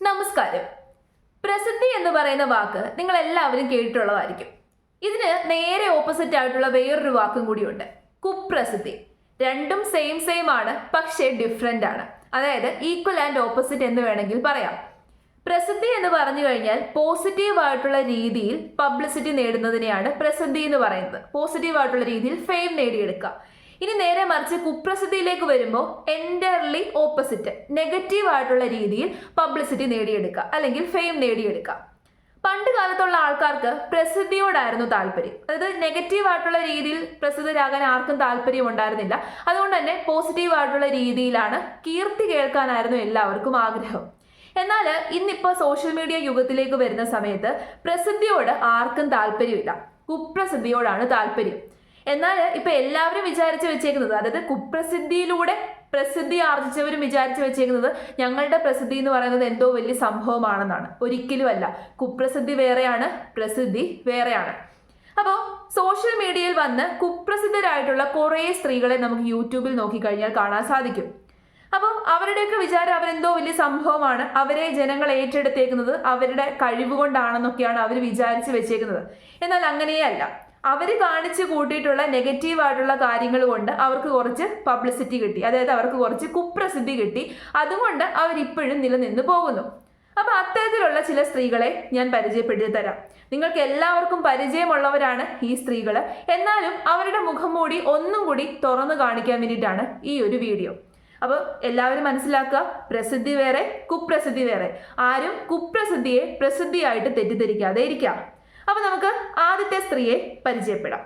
നമസ്കാരം. പ്രസിദ്ധി എന്ന് പറയുന്ന വാക്ക് നിങ്ങൾ എല്ലാവരും കേട്ടിട്ടുള്ളതായിരിക്കും. ഇതിന് നേരെ ഓപ്പോസിറ്റ് ആയിട്ടുള്ള വേറൊരു വാക്കും കൂടിയുണ്ട്. കുപ്രസിദ്ധി. രണ്ടും സെയിം സെയിം ആണ് പക്ഷേ ഡിഫറെന്റ് ആണ്. അതായത് ഈക്വൽ ആൻഡ് ഓപ്പോസിറ്റ് എന്ന് വേണമെങ്കിൽ പറയാം. പ്രസിദ്ധി എന്ന് പറഞ്ഞു കഴിഞ്ഞാൽ പോസിറ്റീവ് ആയിട്ടുള്ള രീതിയിൽ പബ്ലിസിറ്റി നേടുന്നതിനെയാണ് പ്രസിദ്ധി എന്ന് പറയുന്നത്. പോസിറ്റീവ് ആയിട്ടുള്ള രീതിയിൽ ഫെയിം നേടിയെടുക്കുക. ഇനി നേരെ മറിച്ച് കുപ്രസിദ്ധിയിലേക്ക് വരുമ്പോൾ എന്റയർലി ഓപ്പോസിറ്റ് നെഗറ്റീവ് ആയിട്ടുള്ള രീതിയിൽ പബ്ലിസിറ്റി നേടിയെടുക്കുക അല്ലെങ്കിൽ ഫെയിം നേടിയെടുക്കുക പണ്ട് കാലത്തുള്ള ആൾക്കാർക്ക് പ്രസിദ്ധിയോടായിരുന്നു താല്പര്യം. അതായത് നെഗറ്റീവ് ആയിട്ടുള്ള രീതിയിൽ പ്രസിദ്ധരാകാൻ ആർക്കും താല്പര്യം ഉണ്ടായിരുന്നില്ല. അതുകൊണ്ട് തന്നെ പോസിറ്റീവ് ആയിട്ടുള്ള രീതിയിലാണ് കീർത്തി കേൾക്കാനായിരുന്നു എല്ലാവർക്കും ആഗ്രഹം. എന്നാൽ ഇന്നിപ്പോൾ സോഷ്യൽ മീഡിയ യുഗത്തിലേക്ക് വരുന്ന സമയത്ത് പ്രസിദ്ധിയോട് ആർക്കും താല്പര്യമില്ല. കുപ്രസിദ്ധിയോടാണ് താല്പര്യം. എന്നാൽ ഇപ്പൊ എല്ലാവരും വിചാരിച്ചു വെച്ചേക്കുന്നത് അതായത് കുപ്രസിദ്ധിയിലൂടെ പ്രസിദ്ധി ആർജിച്ചവരും വിചാരിച്ചു വെച്ചേക്കുന്നത് ഞങ്ങളുടെ പ്രസിദ്ധി എന്ന് പറയുന്നത് എന്തോ വലിയ സംഭവമാണെന്നാണ്. ഒരിക്കലുമല്ല. കുപ്രസിദ്ധി വേറെയാണ് പ്രസിദ്ധി വേറെയാണ്. അപ്പോൾ സോഷ്യൽ മീഡിയയിൽ വന്ന് കുപ്രസിദ്ധരായിട്ടുള്ള കുറേ സ്ത്രീകളെ നമുക്ക് യൂട്യൂബിൽ നോക്കിക്കഴിഞ്ഞാൽ കാണാൻ സാധിക്കും. അപ്പോൾ അവരുടെയൊക്കെ വിചാരം അവരെന്തോ വലിയ സംഭവമാണ്. അവരെ ജനങ്ങൾ ഏറ്റെടുത്തേക്കുന്നത് അവരുടെ കഴിവ് കൊണ്ടാണെന്നൊക്കെയാണ് അവർ വിചാരിച്ച് വെച്ചേക്കുന്നത്. എന്നാൽ അങ്ങനെയല്ല. അവർ കാണിച്ചു കൂട്ടിയിട്ടുള്ള നെഗറ്റീവ് ആയിട്ടുള്ള കാര്യങ്ങൾ കൊണ്ട് അവർക്ക് കുറച്ച് പബ്ലിസിറ്റി കിട്ടി. അതായത് അവർക്ക് കുറച്ച് കുപ്രസിദ്ധി കിട്ടി. അതുകൊണ്ട് അവരിപ്പോഴും നിലനിന്ന് പോകുന്നു. അപ്പൊ അത്തരത്തിലുള്ള ചില സ്ത്രീകളെ ഞാൻ പരിചയപ്പെടുത്തി തരാം. നിങ്ങൾക്ക് എല്ലാവർക്കും പരിചയമുള്ളവരാണ് ഈ സ്ത്രീകൾ എന്നാലും അവരുടെ മുഖം മൂടി ഒന്നും കൂടി തുറന്നു കാണിക്കാൻ വേണ്ടിയിട്ടാണ് ഈ ഒരു വീഡിയോ. അപ്പോൾ എല്ലാവരും മനസ്സിലാക്കുക പ്രസിദ്ധി വേറെ കുപ്രസിദ്ധി വേറെ. ആരും കുപ്രസിദ്ധിയെ പ്രസിദ്ധിയായിട്ട് തെറ്റിദ്ധരിക്കാതെ ഇരിക്കാം. അപ്പൊ നമുക്ക് ആദ്യത്തെ സ്ത്രീയെ പരിചയപ്പെടാം.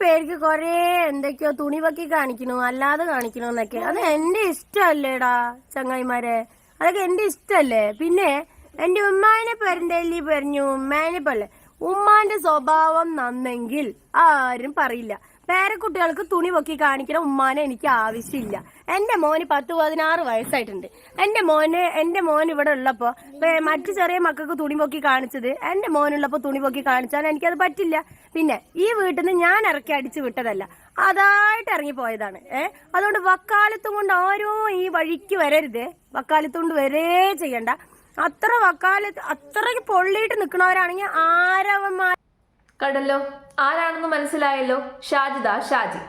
പേർക്ക് കൊറേ എന്തൊക്കെയോ തുണി പൊക്കി കാണിക്കണു അല്ലാതെ കാണിക്കണു എന്നൊക്കെ. അത് എന്റെ ഇഷ്ടമല്ലേടാ ചങ്ങായിമാരെ. അതൊക്കെ എന്റെ ഇഷ്ടല്ലേ പിന്നെ എന്റെ ഉമ്മാനെ പെരണ്ടല്ലി പറഞ്ഞു? ഉമ്മാനെ പോലെ. ഉമ്മാന്റെ സ്വഭാവം നന്നെങ്കിൽ ആരും പറയില്ല. പേരക്കുട്ടികൾക്ക് തുണി പൊക്കി കാണിക്കണ ഉമ്മാനെ എനിക്ക് ആവശ്യമില്ല. എന്റെ മോന് പത്ത് പതിനാറ് വയസ്സായിട്ടുണ്ട്. എന്റെ മോന് എന്റെ മോൻ ഇവിടെ ഉള്ളപ്പോ മറ്റു ചെറിയ മക്കൾക്ക് തുണി പൊക്കി കാണിച്ചത് എന്റെ മോനുള്ളപ്പോ തുണി പൊക്കി കാണിച്ചാൽ എനിക്കത് പറ്റില്ല. പിന്നെ ഈ വീട്ടിൽ നിന്ന് ഞാൻ ഇറക്കി അടിച്ചു വിട്ടതല്ല. അതായിട്ട് ഇറങ്ങി പോയതാണ് ഏഹ് അതുകൊണ്ട് വക്കാലത്തും കൊണ്ട് ആരോ ഈ വഴിക്ക് വരരുത്. വക്കാലത്തും കൊണ്ട് വരേ ചെയ്യണ്ട. അത്ര വക്കാലത്ത് അത്രയ്ക്ക് പൊള്ളിയിട്ട് നിൽക്കുന്നവരാണെങ്കിൽ ആരവന്മാർ കണ്ടല്ലോ? ആരാണെന്ന് മനസ്സിലായല്ലോ? ഷാജിദ ഷാജി.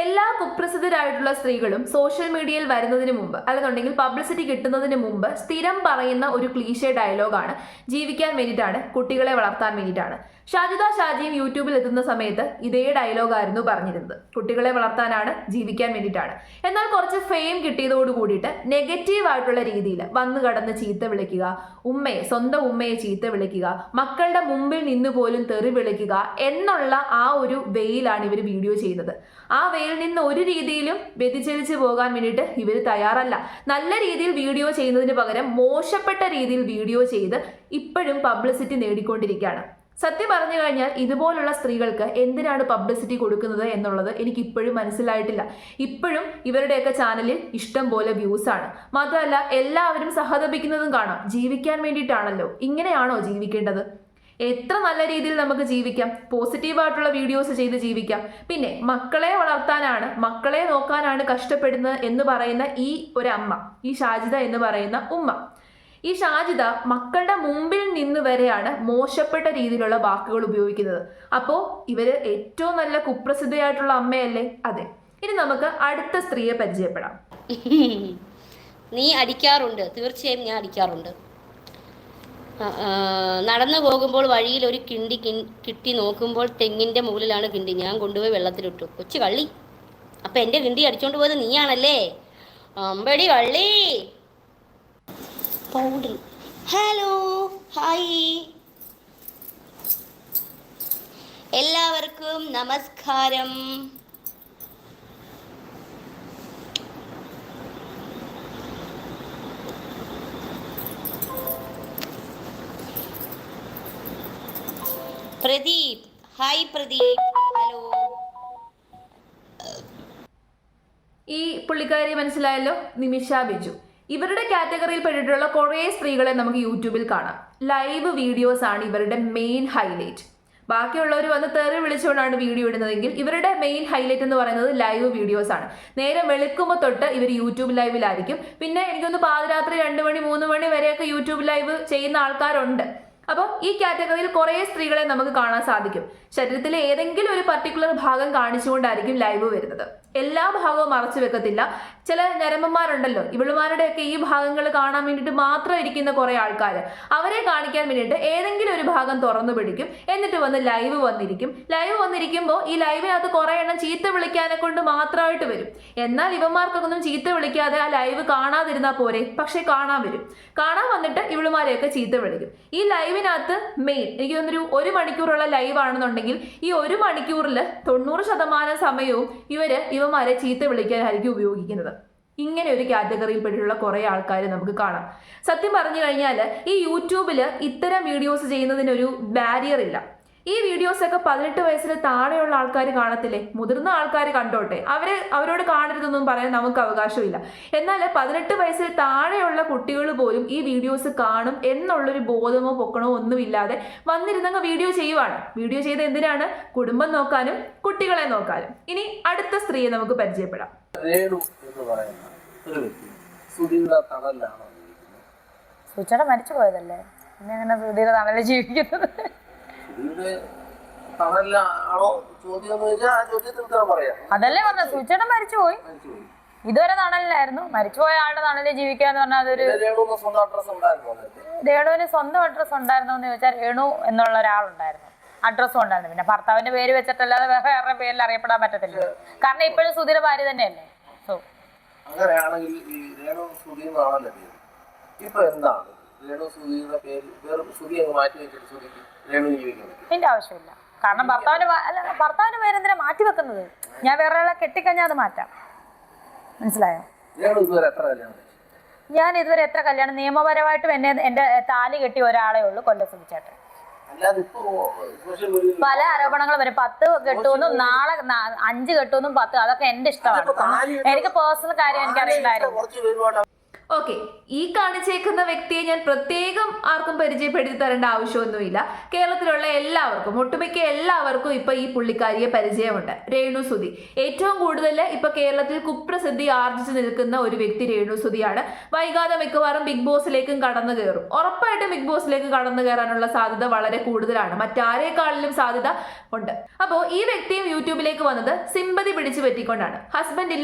എല്ലാ കുപ്രസിദ്ധരായിട്ടുള്ള സ്ത്രീകളും സോഷ്യൽ മീഡിയയിൽ വരുന്നതിന് മുമ്പ് അല്ലെന്നുണ്ടെങ്കിൽ പബ്ലിസിറ്റി കിട്ടുന്നതിന് മുമ്പ് സ്ഥിരം പറയുന്ന ഒരു ക്ലീഷേ ഡയലോഗാണ് ജീവിക്കാൻ വേണ്ടിയിട്ടാണ് കുട്ടികളെ വളർത്താൻ വേണ്ടിയിട്ടാണ്. ഷാജിദ ഷാജിയും യൂട്യൂബിൽ എത്തുന്ന സമയത്ത് ഇതേ ഡയലോഗായിരുന്നു പറഞ്ഞിരുന്നത്. കുട്ടികളെ വളർത്താനാണ് ജീവിക്കാൻ വേണ്ടിയിട്ടാണ്. എന്നാൽ കുറച്ച് ഫെയിം കിട്ടിയതോട് കൂടിയിട്ട് നെഗറ്റീവ് ആയിട്ടുള്ള രീതിയിൽ വന്നു കടന്ന് ചീത്ത വിളിക്കുക ഉമ്മയെ സ്വന്തം ഉമ്മയെ ചീത്ത വിളിക്കുക മക്കളുടെ മുമ്പിൽ നിന്ന് പോലും തെറി വിളിക്കുക എന്നുള്ള ആ ഒരു വെയിലാണ് ഇവർ വീഡിയോ ചെയ്യുന്നത്. ആ വെയിൽ നിന്ന് ഒരു രീതിയിലും വ്യതിചലിച്ച് പോകാൻ വേണ്ടിയിട്ട് ഇവർ തയ്യാറല്ല. നല്ല രീതിയിൽ വീഡിയോ ചെയ്യുന്നതിന് പകരം മോശപ്പെട്ട രീതിയിൽ വീഡിയോ ചെയ്ത് ഇപ്പോഴും പബ്ലിസിറ്റി നേടിക്കൊണ്ടിരിക്കുകയാണ്. സത്യം പറഞ്ഞു കഴിഞ്ഞാൽ ഇതുപോലുള്ള സ്ത്രീകൾക്ക് എന്തിനാണ് പബ്ലിസിറ്റി കൊടുക്കുന്നത് എന്നുള്ളത് എനിക്ക് ഇപ്പോഴും മനസ്സിലായിട്ടില്ല. ഇപ്പോഴും ഇവരുടെയൊക്കെ ചാനലിൽ ഇഷ്ടം പോലെ വ്യൂസ് ആണ്. മാത്രമല്ല എല്ലാവരും സഹതപിക്കുന്നതും കാണാം. ജീവിക്കാൻ വേണ്ടിയിട്ടാണല്ലോ. ഇങ്ങനെയാണോ ജീവിക്കേണ്ടത്? എത്ര നല്ല രീതിയിൽ നമുക്ക് ജീവിക്കാം. പോസിറ്റീവായിട്ടുള്ള വീഡിയോസ് ചെയ്ത് ജീവിക്കാം. പിന്നെ മക്കളെ വളർത്താനാണ് മക്കളെ നോക്കാനാണ് കഷ്ടപ്പെടുന്നത് എന്ന് പറയുന്ന ഈ ഒരു അമ്മ ഈ ഷാജിദ എന്ന് പറയുന്ന ഉമ്മ. ഈ ഷാജിദ മക്കളുടെ മുമ്പിൽ നിന്ന് വരെയാണ് മോശപ്പെട്ട രീതിയിലുള്ള വാക്കുകൾ ഉപയോഗിക്കുന്നത്. അപ്പോൾ ഇവർ ഏറ്റവും നല്ല കുപ്രസിദ്ധയായിട്ടുള്ള അമ്മയല്ലേ? അതെ. ഇനി നമുക്ക് അടുത്ത സ്ത്രീയെ പരിചയപ്പെടാം. നീ അടിക്കാറുണ്ട്. തീർച്ചയായും ഞാൻ അടിക്കാറുണ്ട്. നടന്നു പോകുമ്പോൾ വഴിയിൽ ഒരു കിണ്ടി കിട്ടി നോക്കുമ്പോൾ തെങ്ങിന്റെ മുകളിലാണ് കിണ്ടി. ഞാൻ കൊണ്ടുപോയി വെള്ളത്തിലിട്ടു. കൊച്ചു കള്ളി. അപ്പൊ എന്റെ കിണ്ടി അടിച്ചോണ്ട് പോയത് നീയാണല്ലേ? അമ്പടി കള്ളി. പൗഡർ. ഹലോ. ഹായ്. എല്ലാവർക്കും നമസ്കാരം. പ്രദീപ്. ഹായ് പ്രദീപ്. ഹലോ ഈ പുള്ളിക്കാരി മനസ്സിലായല്ലോ? നിമിഷ ബിജു. ഇവരുടെ കാറ്റഗറിയിൽ പെട്ടിട്ടുള്ള കുറേ സ്ത്രീകളെ നമുക്ക് യൂട്യൂബിൽ കാണാം. ലൈവ് വീഡിയോസ് ആണ് ഇവരുടെ മെയിൻ ഹൈലൈറ്റ് ബാക്കിയുള്ളവർ വന്ന് തെറി വിളിച്ചുകൊണ്ടാണ് വീഡിയോ ഇടുന്നതെങ്കിൽ ഇവരുടെ മെയിൻ ഹൈലൈറ്റ് എന്ന് പറയുന്നത് ലൈവ് വീഡിയോസ് ആണ്. നേരെ വെളുക്കുമ്പോൾ തൊട്ട് ഇവർ യൂട്യൂബ് ലൈവിലായിരിക്കും പിന്നെ എനിക്കൊന്ന് പാതിരാത്രി രണ്ട് മണി മൂന്ന് മണി വരെയൊക്കെ യൂട്യൂബ് ലൈവ് ചെയ്യുന്ന ആൾക്കാരുണ്ട്. അപ്പോൾ ഈ കാറ്റഗറിയിൽ കുറേ സ്ത്രീകളെ നമുക്ക് കാണാൻ സാധിക്കും. ശരീരത്തിലെ ഏതെങ്കിലും ഒരു പർട്ടിക്കുലർ ഭാഗം കാണിച്ചുകൊണ്ടായിരിക്കും ലൈവ് വരുന്നത്. എല്ലാ ഭാഗവും മറച്ചു വെക്കത്തില്ല. ചില ഞരമ്പന്മാരുണ്ടല്ലോ. ഇവളുമാരുടെയൊക്കെ ഈ ഭാഗങ്ങൾ കാണാൻ വേണ്ടിയിട്ട് മാത്രം ഇരിക്കുന്ന കുറേ ആൾക്കാർ അവരെ കാണിക്കാൻ വേണ്ടിയിട്ട് ഏതെങ്കിലും ഒരു ഭാഗം തുറന്നു പിടിക്കും. എന്നിട്ട് വന്ന് ലൈവ് വന്നിരിക്കും. ലൈവ് വന്നിരിക്കുമ്പോൾ ഈ ലൈവിനകത്ത് കുറേ എണ്ണം ചീത്ത വിളിക്കാനെ കൊണ്ട് മാത്രമായിട്ട് വരും. എന്നാൽ ഇവന്മാർക്കൊന്നും ചീത്ത വിളിക്കാതെ ആ ലൈവ് കാണാതിരുന്നാൽ പോരെ. പക്ഷേ കാണാൻ വരും. കാണാൻ വന്നിട്ട് ഇവളുമാരെയൊക്കെ ചീത്ത വിളിക്കും. ഈ ലൈവിനകത്ത് മെയിൻ എനിക്ക് തോന്നുന്നൊരു ഒരു മണിക്കൂറുള്ള ലൈവ് ആണെന്നുണ്ടെങ്കിൽ ഈ ഒരു മണിക്കൂറിൽ തൊണ്ണൂറ് ശതമാനം സമയവും ഇവർ ഇവന്മാരെ ചീത്ത വിളിക്കാനായിരിക്കും ഉപയോഗിക്കുന്നത്. ഇങ്ങനെ ഒരു കാറ്റഗറിയിൽപ്പെട്ടിട്ടുള്ള കുറെ ആൾക്കാർ നമുക്ക് കാണാം. സത്യം പറഞ്ഞു കഴിഞ്ഞാൽ ഈ യൂട്യൂബിൽ ഇത്തരം വീഡിയോസ് ചെയ്യുന്നതിനൊരു ബാരിയർ ഇല്ല. ഈ വീഡിയോസ് ഒക്കെ പതിനെട്ട് വയസ്സിന് താഴെയുള്ള ആൾക്കാർ കാണത്തില്ലേ? മുതിർന്ന ആൾക്കാർ കണ്ടോട്ടെ. അവർ അവരോട് കാണരുതെന്നും പറയാൻ നമുക്ക് അവകാശമില്ല. എന്നാൽ പതിനെട്ട് വയസ്സിൽ താഴെയുള്ള കുട്ടികൾ പോലും ഈ വീഡിയോസ് കാണും എന്നുള്ളൊരു ബോധമോ പൊക്കണോ ഒന്നുമില്ലാതെ വന്നിരുന്നങ്ങ് വീഡിയോ ചെയ്യുവാണ്. വീഡിയോ ചെയ്ത് എന്തിനാണ്? കുടുംബം നോക്കാനും കുട്ടികളെ നോക്കാനും. ഇനി അടുത്ത സ്ത്രീയെ നമുക്ക് പരിചയപ്പെടാം. പറയുന്ന ഒരു വ്യക്തി. സുധീയുടെ തണലിലാണ് ജീവിക്കുന്നത്? സുചേട്ടൻ മരിച്ചു പോയതല്ലേ? പിന്നെ അങ്ങനെ സുധീര തണലിൽ ജീവിക്കുന്നത്? സുധീയുടെ തണലിലാണോ ചോദ്യം എന്ന് ആ ചോദ്യത്തിന് ഉത്തരം പറയാം. അതല്ലേ പറഞ്ഞ സുചേട്ടൻ മരിച്ചു പോയി. മരിച്ചുപോയി. ഇതുവരെ തണലിലായിരുന്നു. മരിച്ചുപോയ ആളുടെ തണലിൽ ജീവിക്കാന്ന് പറഞ്ഞാൽ അതൊരു രേണുവിന് സ്വന്തം അഡ്രസ് ഉണ്ടായിരുന്നു രേണുവിന് സ്വന്തം അഡ്രസ് ഉണ്ടായിരുന്നോ എന്ന് ചോദിച്ചാൽ രേണു എന്നുള്ള ഒരാളുണ്ടായിരുന്നു. അഡ്രസ്സും ഉണ്ടായിരുന്നു പിന്നെ ഭർത്താവിന്റെ പേര് വെച്ചിട്ടല്ലാതെ വേറെ പേരിൽ അറിയപ്പെടാൻ പറ്റത്തില്ല. കാരണം ഇപ്പോഴും സുധീര ഭാര്യ തന്നെയല്ലേ? അങ്ങനെയാണെങ്കിൽ ഈ രേണു സുധി എന്നാണല്ലോ പേര്. ഇപ്പൊ എന്താണ്? രേണു സുധിയുടെ പേര് വേറെ സുധി അങ്ങ് മാറ്റി വെച്ചിട്ട് സുധിക്ക് രേണു ജീവിക്കുന്നത് അതിന്റെ ആവശ്യമില്ല. കാരണം ഭർത്താവിന് അല്ല ഭർത്താവിന് പേര് എന്തിനാ മാറ്റി വെക്കുന്നത്? ഞാൻ വേറെ ഒരാളെ കെട്ടിക്കഴിഞ്ഞാൽ അത് മാറ്റാം. മനസ്സിലായോ? രേണു ഇതുവരെ എത്ര കല്യാണം ഞാൻ ഇതുവരെ എത്ര കല്യാണം നിയമപരമായിട്ടും എന്നെ എന്റെ താലി കെട്ടി ഒരാളെ ഉള്ളൂ കൊല്ലം സുധിച്ചേട്ടൻ. പല ആരോപണങ്ങൾ വരും. പത്ത് കെട്ടുമെന്നും നാളെ അഞ്ച് കെട്ടുമെന്നും പത്ത്. അതൊക്കെ എന്റെ ഇഷ്ടമാണ്. എനിക്ക് പേഴ്സണൽ കാര്യം എനിക്ക് അറിയണ്ടായിരുന്നു ഓക്കെ ഈ കാണിച്ചേക്കുന്ന വ്യക്തിയെ ഞാൻ പ്രത്യേകം ആർക്കും പരിചയപ്പെടുത്തി തരേണ്ട ആവശ്യമൊന്നുമില്ല. കേരളത്തിലുള്ള എല്ലാവർക്കും ഒട്ടുമിക്ക എല്ലാവർക്കും ഇപ്പൊ ഈ പുള്ളിക്കാരിയെ പരിചയമുണ്ട്. രേണു സുധി. ഏറ്റവും കൂടുതൽ ഇപ്പൊ കേരളത്തിൽ കുപ്രസിദ്ധി ആർജിച്ചു നിൽക്കുന്ന ഒരു വ്യക്തി രേണു സുധിയാണ്. വൈകാതെ മിക്കവാറും ബിഗ് ബോസിലേക്കും കടന്നു കയറും. ഉറപ്പായിട്ടും ബിഗ് ബോസിലേക്ക് കടന്നു കയറാനുള്ള സാധ്യത വളരെ കൂടുതലാണ്. മറ്റാരേക്കാളിലും സാധ്യത ഉണ്ട്. അപ്പോൾ ഈ വ്യക്തിയും യൂട്യൂബിലേക്ക് വന്നത് സിമ്പതി പിടിച്ചു പറ്റിക്കൊണ്ടാണ്. ഹസ്ബൻഡ്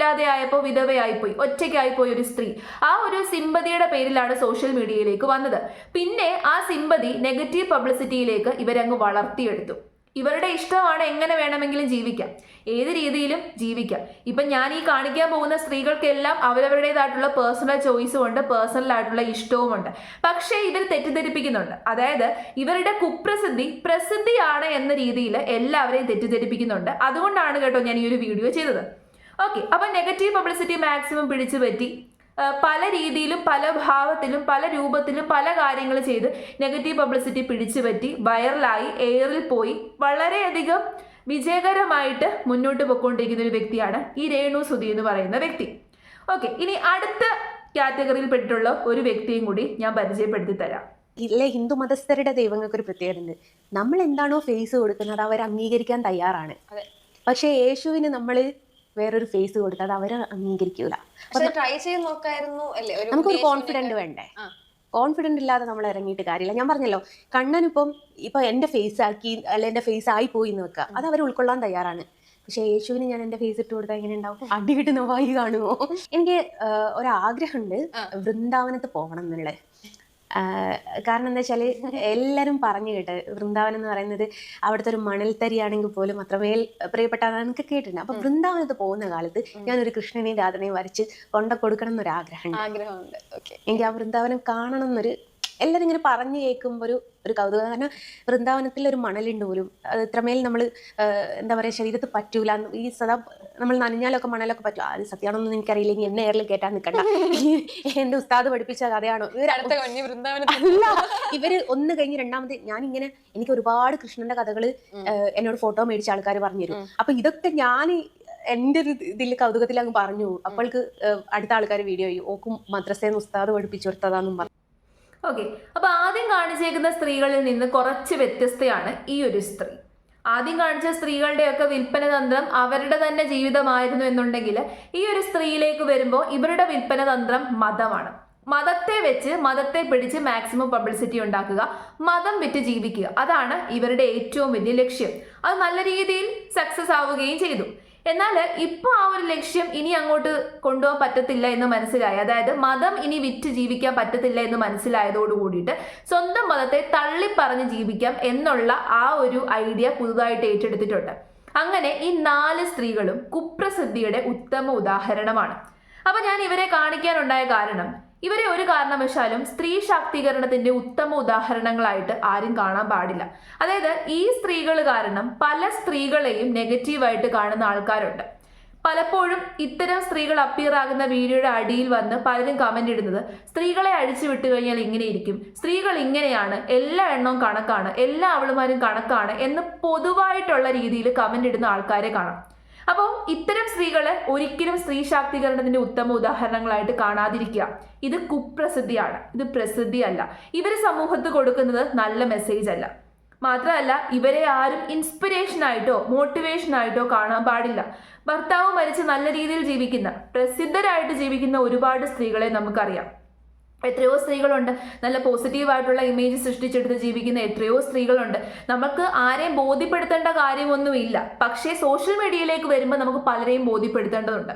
പോയി ഒറ്റക്കായി പോയ ഒരു സ്ത്രീ. ആ ഒരു സിമ്പതിയുടെ പേരിലാണ് സോഷ്യൽ മീഡിയയിലേക്ക് വന്നത്. പിന്നെ ആ സിമ്പതി നെഗറ്റീവ് പബ്ലിസിറ്റിയിലേക്ക് ഇവരങ്ങ് വളർത്തിയെടുത്തു. ഇവരുടെ ഇഷ്ടമാണ് എങ്ങനെ വേണമെങ്കിലും ജീവിക്കാം. ഏത് രീതിയിലും ജീവിക്കാം. ഇപ്പം ഞാൻ ഈ കാണിക്കാൻ പോകുന്ന സ്ത്രീകൾക്കെല്ലാം അവരവരുടേതായിട്ടുള്ള പേഴ്സണൽ ചോയ്സും ഉണ്ട് പേഴ്സണൽ ആയിട്ടുള്ള ഇഷ്ടവുമുണ്ട് പക്ഷേ ഇവർ തെറ്റിദ്ധരിപ്പിക്കുന്നുണ്ട്. അതായത് ഇവരുടെ കുപ്രസിദ്ധി പ്രസിദ്ധിയാണ് എന്ന രീതിയിൽ എല്ലാവരെയും തെറ്റിദ്ധരിപ്പിക്കുന്നുണ്ട്. അതുകൊണ്ടാണ് കേട്ടോ ഞാൻ ഈ ഒരു വീഡിയോ ചെയ്തത്. ഓക്കെ അപ്പം നെഗറ്റീവ് പബ്ലിസിറ്റി മാക്സിമം പിടിച്ചു പറ്റി പല രീതിയിലും പല ഭാവത്തിലും പല രൂപത്തിലും പല കാര്യങ്ങൾ ചെയ്ത് നെഗറ്റീവ് പബ്ലിസിറ്റി പിടിച്ചു പറ്റി വൈറലായി എയറിൽ പോയി വളരെയധികം വിജയകരമായിട്ട് മുന്നോട്ട് പോയിക്കൊണ്ടിരിക്കുന്ന ഒരു വ്യക്തിയാണ് ഈ രേണു സുധി എന്ന് പറയുന്ന വ്യക്തി. ഓക്കെ ഇനി അടുത്ത കാറ്റഗറിയിൽ പെട്ടിട്ടുള്ള ഒരു വ്യക്തിയും കൂടി ഞാൻ പരിചയപ്പെടുത്തി തരാം. ഇല്ലേ ഹിന്ദു മതസ്ഥരുടെ ദൈവങ്ങൾക്ക് ഒരു പ്രത്യേകത ഉണ്ട് നമ്മൾ എന്താണോ ഫേസ് കൊടുക്കുന്നത് അവർ അംഗീകരിക്കാൻ തയ്യാറാണ്. പക്ഷേ യേശുവിന് നമ്മൾ വേറൊരു ഫേസ് കൊടുത്ത് അത് അവർ അംഗീകരിക്കൂല. ട്രൈ ചെയ്ത് നോക്കായിരുന്നു നമുക്കൊരു കോൺഫിഡന്റ് വേണ്ടേ. കോൺഫിഡന്റ് ഇല്ലാതെ നമ്മൾ ഇറങ്ങിയിട്ട് കാര്യമില്ല. ഞാൻ പറഞ്ഞല്ലോ കണ്ണൻ ഇപ്പം ഇപ്പൊ എന്റെ ഫേസ് ആക്കി അല്ലെ എന്റെ ഫേസ് ആയി പോയി എന്ന് വെക്കുക. അത് അവർ ഉൾക്കൊള്ളാൻ തയ്യാറാണ്. പക്ഷെ യേശുവിന് ഞാൻ എന്റെ ഫേസ് ഇട്ട് കൊടുത്താൽ എങ്ങനെ ഉണ്ടാവും? അടി കിട്ടുന്ന വായി കാണുമോ? എനിക്ക് ഒരാഗ്രഹമുണ്ട് വൃന്ദാവനത്ത് പോകണം എന്നുള്ളത്. കാരണം എന്താ വെച്ചാൽ എല്ലാവരും പറഞ്ഞു കേട്ട്. വൃന്ദാവനം എന്ന് പറയുന്നത് അവിടുത്തെ ഒരു മണൽത്തരിയാണെങ്കിൽ പോലും അത്രമേൽ പ്രിയപ്പെട്ടതാണ് എനിക്ക് കേട്ടിട്ടുണ്ട്. അപ്പൊ വൃന്ദാവനത്ത് പോകുന്ന കാലത്ത് ഞാനൊരു കൃഷ്ണനെയും രാധനെയും വരച്ച് കൊണ്ട കൊടുക്കണം എന്നൊരു ആഗ്രഹമുണ്ട്. ഓക്കെ. എനിക്ക് ആ വൃന്ദാവനം കാണണം എന്നൊരു എല്ലാവരും ഇങ്ങനെ പറഞ്ഞു കേൾക്കുമ്പോൾ ഒരു ഒരു കൗതുകം. കാരണം വൃന്ദാവനത്തിൽ ഒരു മണലുണ്ട് പോലും. അത് ഇത്രമേൽ നമ്മൾ എന്താ പറയുക ശരീരത്ത് പറ്റൂല. ഈ സദാ നമ്മൾ നനഞ്ഞാലൊക്കെ മണലൊക്കെ പറ്റും. അത് സത്യമാണെന്നൊന്നും എനിക്കറിയില്ല. ഇനി എന്നെ ഏറിൽ കേട്ടാൻ നിൽക്കണ്ട. എന്റെ ഉസ്താദ് പഠിപ്പിച്ച കഥയാണോ? ഇവരടുത്ത അല്ല. ഇവർ ഒന്ന് കഴിഞ്ഞ് രണ്ടാമത് ഞാനിങ്ങനെ എനിക്ക് ഒരുപാട് കൃഷ്ണന്റെ കഥകൾ എന്നോട് ഫോട്ടോ മേടിച്ച ആൾക്കാർ പറഞ്ഞു തരും. അപ്പൊ ഇതൊക്കെ ഞാൻ എന്റെ ഒരു ഇതിൽ കൗതുകത്തിൽ അങ്ങ് പറഞ്ഞു. അപ്പോൾക്ക് അടുത്ത ആൾക്കാർ വീഡിയോ ചെയ്യും. ഓക്കും മദ്രസേന്ന് ഉസ്താദ് പഠിപ്പിച്ചു കൊടുത്തതാന്നും പറഞ്ഞു. ഓക്കെ അപ്പൊ ആദ്യം കാണിച്ചേക്കുന്ന സ്ത്രീകളിൽ നിന്ന് കുറച്ച് വ്യത്യസ്തയാണ് ഈ ഒരു സ്ത്രീ. ആദ്യം കാണിച്ച സ്ത്രീകളുടെയൊക്കെ വിൽപ്പന തന്ത്രം അവരുടെ തന്നെ ജീവിതമായിരുന്നു എന്നുണ്ടെങ്കിൽ ഈ ഒരു സ്ത്രീയിലേക്ക് വരുമ്പോൾ ഇവരുടെ വിൽപ്പന തന്ത്രം മതമാണ്. മതത്തെ വെച്ച് മതത്തെ പിടിച്ച് മാക്സിമം പബ്ലിസിറ്റി ഉണ്ടാക്കുക മതം വിറ്റ് ജീവിക്കുക. അതാണ് ഇവരുടെ ഏറ്റവും വലിയ ലക്ഷ്യം. അത് നല്ല രീതിയിൽ സക്സസ് ആവുകയും ചെയ്തു. എന്നാൽ ഇപ്പോൾ ആ ഒരു ലക്ഷ്യം ഇനി അങ്ങോട്ട് കൊണ്ടുപോകാൻ പറ്റത്തില്ല എന്ന് മനസ്സിലായി. അതായത് മതം ഇനി വിറ്റ് ജീവിക്കാൻ പറ്റത്തില്ല എന്ന് മനസ്സിലായതോട് കൂടിയിട്ട് സ്വന്തം മതത്തെ തള്ളിപ്പറഞ്ഞ് ജീവിക്കാം എന്നുള്ള ആ ഒരു ഐഡിയ പുതുതായിട്ട് ഏറ്റെടുത്തിട്ടുണ്ട്. അങ്ങനെ ഈ നാല് സ്ത്രീകളും കുപ്രസിദ്ധിയുടെ ഉത്തമ ഉദാഹരണമാണ്. അപ്പൊ ഞാൻ ഇവരെ കാണിക്കാനുണ്ടായ കാരണം ഇവരെ ഒരു കാരണവശാലും സ്ത്രീ ശാക്തീകരണത്തിന്റെ ഉത്തമ ഉദാഹരണങ്ങളായിട്ട് ആരും കാണാൻ പാടില്ല. അതായത് ഈ സ്ത്രീകൾ കാരണം പല സ്ത്രീകളെയും നെഗറ്റീവായിട്ട് കാണുന്ന ആൾക്കാരുണ്ട്. പലപ്പോഴും ഇത്തരം സ്ത്രീകൾ അപ്പിയർ ആകുന്ന വീഡിയോയുടെ അടിയിൽ വന്ന് പലരും കമന്റ് ഇടുന്നത് സ്ത്രീകളെ അഴിച്ചു വിട്ടു കഴിഞ്ഞാൽ ഇങ്ങനെ ഇരിക്കും. സ്ത്രീകൾ ഇങ്ങനെയാണ്. എല്ലാ എണ്ണവും കണക്കാണ്. എല്ലാ അവളുമാരും കണക്കാണ്. എന്ന് പൊതുവായിട്ടുള്ള രീതിയിൽ കമന്റ് ഇടുന്ന ആൾക്കാരെ കാണാം. അപ്പോൾ ഇത്തരം സ്ത്രീകളെ ഒരിക്കലും സ്ത്രീ ശാക്തീകരണത്തിന്റെ ഉത്തമ ഉദാഹരണങ്ങളായിട്ട് കാണാതിരിക്കുക. ഇത് കുപ്രസിദ്ധിയാണ്. ഇത് പ്രസിദ്ധിയല്ല. ഇവർ സമൂഹത്ത് കൊടുക്കുന്നത് നല്ല മെസ്സേജ് അല്ല. മാത്രമല്ല ഇവരെ ആരും ഇൻസ്പിറേഷൻ ആയിട്ടോ മോട്ടിവേഷൻ ആയിട്ടോ കാണാൻ പാടില്ല. ഭർത്താവ് മരിച്ച് നല്ല രീതിയിൽ ജീവിക്കുന്ന പ്രസിദ്ധരായിട്ട് ജീവിക്കുന്ന ഒരുപാട് സ്ത്രീകളെ നമുക്കറിയാം. എത്രയോ സ്ത്രീകളുണ്ട്. നല്ല പോസിറ്റീവായിട്ടുള്ള ഇമേജ് സൃഷ്ടിച്ചെടുത്ത് ജീവിക്കുന്ന എത്രയോ സ്ത്രീകളുണ്ട്. നമുക്ക് ആരെയും ബോധ്യപ്പെടുത്തേണ്ട കാര്യമൊന്നുമില്ല. പക്ഷേ സോഷ്യൽ മീഡിയയിലേക്ക് വരുമ്പോൾ നമുക്ക് പലരെയും ബോധ്യപ്പെടുത്തേണ്ടതുണ്ട്.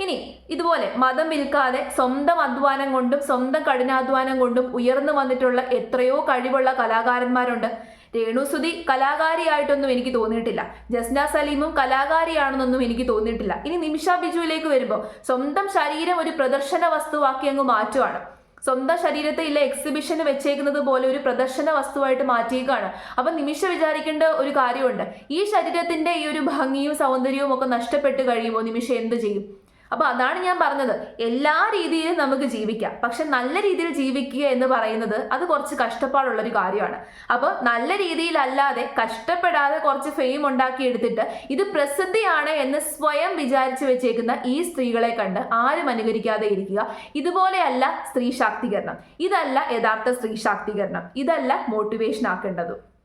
ഇനി ഇതുപോലെ മതം വിൽക്കാതെ സ്വന്തം അധ്വാനം കൊണ്ടും സ്വന്തം കഠിനാധ്വാനം കൊണ്ടും ഉയർന്നു വന്നിട്ടുള്ള എത്രയോ കഴിവുള്ള കലാകാരന്മാരുണ്ട്. രേണുസുതി കലാകാരിയായിട്ടൊന്നും എനിക്ക് തോന്നിയിട്ടില്ല. ജസ്ന സലീമും കലാകാരിയാണെന്നൊന്നും എനിക്ക് തോന്നിയിട്ടില്ല. ഇനി നിമിഷ ബിജുവിലേക്ക് വരുമ്പോൾ സ്വന്തം ശരീരം ഒരു പ്രദർശന വസ്തുവാക്കി അങ്ങ് മാറ്റുവാണ്. സ്വന്തം ശരീരത്തെ ഇല്ല എക്സിബിഷന് വെച്ചേക്കുന്നത് പോലെ ഒരു പ്രദർശന വസ്തുവായിട്ട് മാറ്റിയേക്കാണ്. അപ്പൊ നിമിഷ വിചാരിക്കേണ്ട ഒരു കാര്യമുണ്ട്. ഈ ശരീരത്തിന്റെ ഈ ഒരു ഭംഗിയും സൗന്ദര്യവും ഒക്കെ നഷ്ടപ്പെട്ട് കഴിയുമ്പോൾ നിമിഷം എന്ത് ചെയ്യും? അപ്പൊ അതാണ് ഞാൻ പറഞ്ഞത്. എല്ലാ രീതിയിലും നമുക്ക് ജീവിക്കാം. പക്ഷെ നല്ല രീതിയിൽ ജീവിക്കുക എന്ന് പറയുന്നത് അത് കുറച്ച് കഷ്ടപ്പാടുള്ളൊരു കാര്യമാണ്. അപ്പോൾ നല്ല രീതിയിലല്ലാതെ കഷ്ടപ്പെടാതെ കുറച്ച് ഫെയിം ഉണ്ടാക്കി എടുത്തിട്ട് ഇത് പ്രസിദ്ധിയാണ് എന്ന് സ്വയം വിചാരിച്ചു വെച്ചേക്കുന്ന ഈ സ്ത്രീകളെ കണ്ട് ആരും അനുകരിക്കാതെ ഇരിക്കുക. ഇതുപോലെയല്ല സ്ത്രീ ശാക്തീകരണം. ഇതല്ല യഥാർത്ഥ സ്ത്രീ ശാക്തീകരണം. ഇതല്ല മോട്ടിവേഷൻ ആക്കേണ്ടതും.